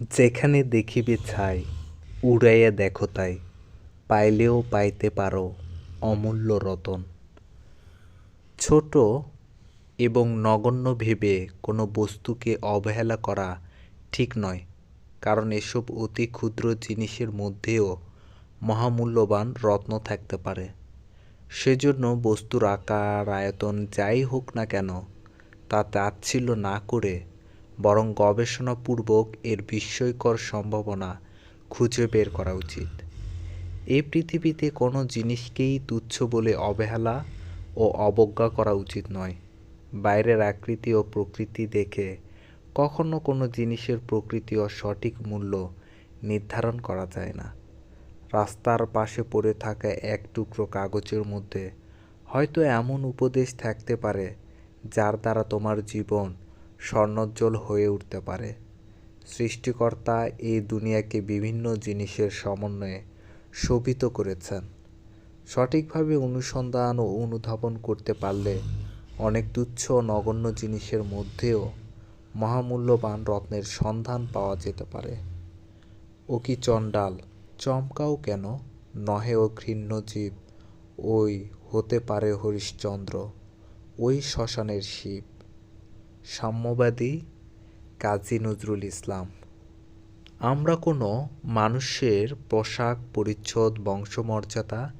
যেখানে দেখিবে ছাই, উড়াইয়া দেখো তাই, পাইলেও পাইতে পারো অমূল্য রতন। ছোট এবং নগণ্য ভেবে কোনো বস্তুকে অবহেলা করা ঠিক নয়, কারণ এসব অতি ক্ষুদ্র জিনিসের মধ্যেও মহামূল্যবান রত্ন থাকতে পারে। সেজন্য বস্তুর আকার, আয়তন যাই হোক না কেন, তা তাচ্ছিল্য না করে বরং গবেষণাপূর্বক এর বিস্ময়কর সম্ভাবনা খুঁজে বের করা উচিত। এই পৃথিবীতে কোনো জিনিসকেই তুচ্ছ বলে অবহেলা ও অবজ্ঞা করা উচিত নয়। বাইরের আকৃতি ও প্রকৃতি দেখে কখনো কোনো জিনিসের প্রকৃতি ও সঠিক মূল্য নির্ধারণ করা যায় না। রাস্তার পাশে পড়ে থাকা এক টুকরো কাগজের মধ্যে হয়তো এমন উপদেশ থাকতে পারে যার দ্বারা তোমার জীবন স্বর্ণোজ্জ্বল হয়ে উঠতে পারে। সৃষ্টিকর্তা এই দুনিয়াকে বিভিন্ন জিনিসের সমন্বয়ে শোভিত করেছেন। সঠিকভাবে অনুসন্ধান ও অনুধাবন করতে পারলে অনেক তুচ্ছ নগণ্য জিনিসের মধ্যেও মহামূল্যবান রত্নের সন্ধান পাওয়া যেতে পারে। ও কি চণ্ডাল, চমকাও কেন? নহে ও ঘৃণ্য জীব, ওই হতে পারে হরিশ্চন্দ্র, ওই শ্মশানের শিব। সাম্যবাদী কাজী নজরুল ইসলাম। আমরা কোনো মানুষের পোশাক, পরিচ্ছদ, বংশমর্যাদা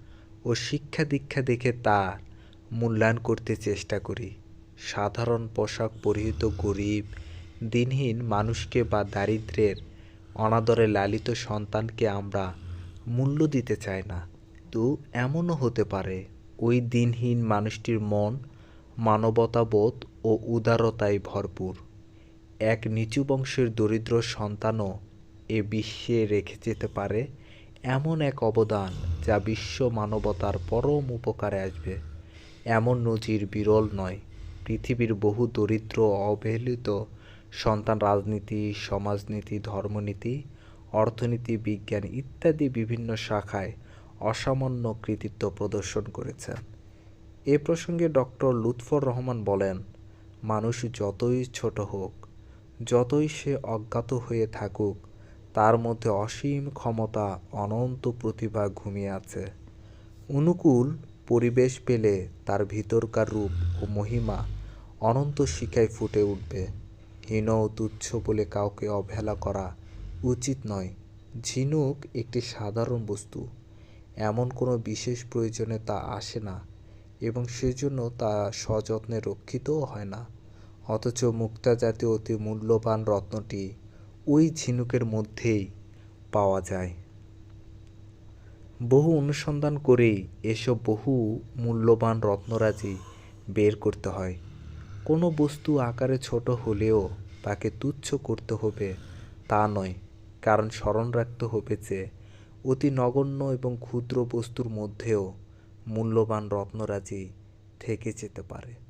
ও শিক্ষা দীক্ষা দেখে তার মূল্যায়ন করতে চেষ্টা করি। সাধারণ পোশাক পরিহিত গরিব, দিনহীন মানুষকে বা দারিদ্রের অনাদরে লালিত সন্তানকে আমরা মূল্য দিতে চাই না। তো এমনও হতে পারে, ওই দিনহীন মানুষটির মন মানবতাবোধ ও উদারতায় ভরপুর। এক নিচু বংশের দরিদ্র সন্তানও এ বিশ্বে রেখে যেতে পারে এমন এক অবদান যা বিশ্ব মানবতার পরম উপকারে আসবে। এমন নজির বিরল নয়, পৃথিবীর বহু দরিদ্র অবহেলিত সন্তান রাজনীতি, সমাজনীতি, ধর্মনীতি, অর্থনীতি, বিজ্ঞান ইত্যাদি বিভিন্ন শাখায় অসামান্য কৃতিত্ব প্রদর্শন করেছেন এ প্রসঙ্গে ডক্টর লুৎফর রহমান বলেন, মানুষ যতই ছোট হোক, যতই সে অজ্ঞাত হয়ে থাকুক, তার মধ্যে অসীম ক্ষমতা অনন্ত প্রতিভা ঘুমিয়ে আছে। অনুকূল পরিবেশ পেলে তার ভিতরকার রূপ ও মহিমা অনন্ত শিখায় ফুটে উঠবে। হীন ও তুচ্ছ বলে কাউকে অবহেলা করা উচিত নয়। ঝিনুক একটি সাধারণ বস্তু। এমন কোনো বিশেষ প্রয়োজনে তা আসে না। এবং সেজন্য তা সযত্নে রক্ষিতও হয় না। অথচ মুক্তা জাতীয় অতি মূল্যবান রত্নটি ওই ঝিনুকের মধ্যেই পাওয়া যায়। বহু অনুসন্ধান করেই এসব বহু মূল্যবান রত্নরাজি বের করতে হয়। কোনো বস্তু আকারে ছোট হলেও তাকে তুচ্ছ করতে হবে তা নয়, কারণ স্মরণ রাখতে হবে যে অতি নগণ্য এবং ক্ষুদ্র বস্তুর মধ্যেও মূল্যবান রত্নরাজি থেকে যেতে পারে।